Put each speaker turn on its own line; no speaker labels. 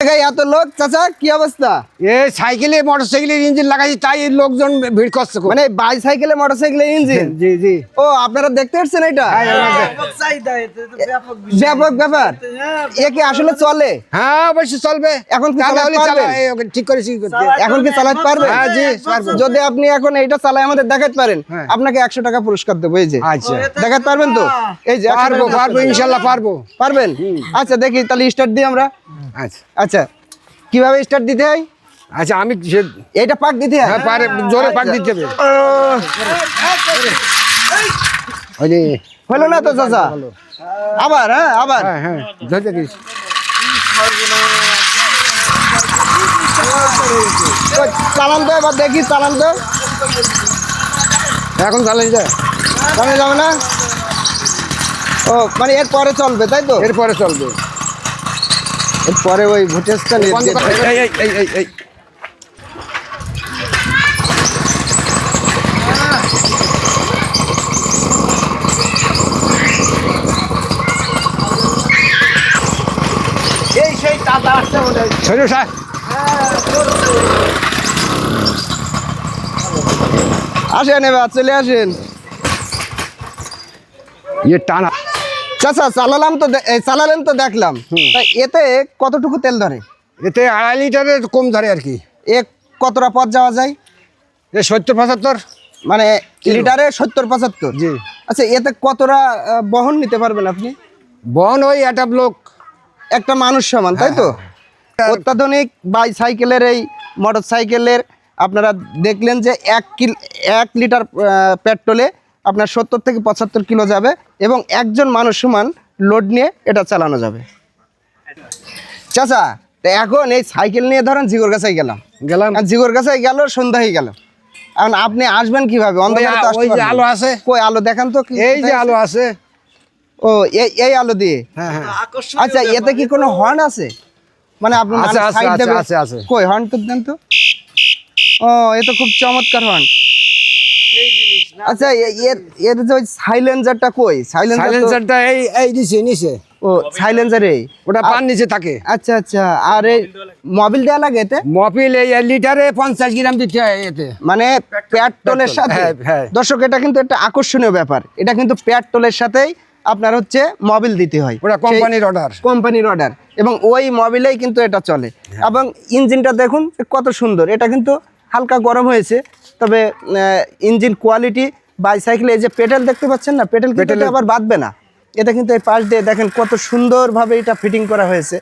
জায়গায় এত লোক চাচা কি অবস্থা?
এ সাইকেলে মোটর ইঞ্জিন লাগাইছি তাই লোকজন ভিড় করছে
মানে বাইসাইকেলে মোটরসাইকেলে ইঞ্জিন?
জি জি।
ও আপনারা দেখতে পাচ্ছেন এটা? ব্যাপক ব্যাপার। এ কি আসলে চলে?
হ্যাঁ অবশ্যই চলবে।
এখন কি চালাতে
চালা-
পারবেন?
এই ওকে ঠিক করে
এখন কি চালাতে পারবেন?
হ্যাঁ, জি,
যদি আপনি এখন এইটা চালাই আমাদের দেখাতে পারেন
হ্যাঁ।
আপনাকে একশো টাকা পুরস্কার দেবো এই যে।
আচ্ছা।
দেখাতে পারবেন তো? এই যে
পারব পারব ইনশাল্লাহ পারব।
পারবেন? আচ্ছা দেখি তাহলে স্টার্ট দিই আমরা।
আচ্ছা।
আচ্ছা কীভাবে স্টার্ট দিতে হয়?
আচ্ছা আমি
এটা পাক দিতে হয়।
হ্যাঁ পারে জোরে পাক দিতে হবে। ওই
হলো না তো চাচা? আবার হ্যাঁ আবার।
হ্যাঁ হ্যাঁ থাকিস
চালান তো এবার দেখি চালান তো।
এখন চালাই যায়।
যাবে না? ও মানে এর পরে চলবে তাই তো?
এরপরে চলবে।
পরে ওই
শরীর সাহেব
আসেন এবার চলে আসেন।
ইয়ে টানা।
চাচা চালালাম তো চালালেন তো দেখলাম। তা এতে কতটুকু তেল ধরে?
এতে আড়াই লিটারের কম ধরে আর কি।
এ কতটা পথ যাওয়া যায়?
এ সত্তর পঁচাত্তর।
মানে লিটারে সত্তর পঁচাত্তর?
জি।
আচ্ছা এতে কতটা বহন নিতে পারবেন আপনি?
বহন ওই একটা লোক
একটা মানুষ সমান তাই তো? অত্যাধুনিক বাইসাইকেলের এই মোটর সাইকেলের আপনারা দেখলেন যে এক কিল এক লিটার পেট্রোলে আপনার সত্তর থেকে পঁচাত্তর কিলো যাবে এবং একজন মানুষ সমান লোড নিয়ে এটা চালানো যাবে। চাচা তা এখন এই সাইকেল নিয়ে ধরেন জিগর গাছাই গেলাম।
গেলাম।
আর জিগর গাছাই গেল সন্ধ্যা হয়ে গেল। এখন আপনি আসবেন কীভাবে? অন্ধকারে তো
ওই- যে আলো আছে।
কই আলো দেখান তো
এই যে আলো আছে?
ও এই এই আলো দিয়ে?
হ্যাঁ হ্যাঁ।
আচ্ছা এতে কি কোনো হর্ন আছে? মানে আপনি
আছে,
মানুষ
আছে, আছে,
দেবে?
আছে, আছে।
কই হর্ন তো দেন তো। ও এ তো খুব চমৎকার হর্ন আচ্ছা এর এর যে ওই সাইলেন্সারটা কই? সাইলেন্সার
সাইলেন্সারটা এই এই নিচে নিচে।
ও সাইলেন্সার এই?
ওটা পান নিচে থাকে।
আচ্ছা আচ্ছা আর এই মোবিল দেওয়া লাগে এতে?
মপিল এই লিটারে পঞ্চাশ গ্রাম দিতে হয় এতে।
মানে পেট্রোলের সাথে?
হ্যাঁ, হ্যাঁ।
দর্শক এটা কিন্তু একটা আকর্ষণীয় ব্যাপার। এটা কিন্তু পেট্রোলের সাথেই আপনার হচ্ছে মবিল দিতে হয়।
ওটা কোম্পানির অর্ডার
কোম্পানির অর্ডার এবং ওই মবিলেই কিন্তু এটা চলে।
হ্যাঁ।
এবং ইঞ্জিনটা দেখুন কত সুন্দর। এটা কিন্তু হালকা গরম হয়েছে তবে ইঞ্জিন কোয়ালিটি বাইসাইকেলে এই যে পেটেল দেখতে পাচ্ছেন না?
পেটেল
পেটেল আবার বাঁধবে না। এটা কিন্তু এই পাশ দিয়ে দেখেন কত সুন্দরভাবে এটা ফিটিং করা হয়েছে।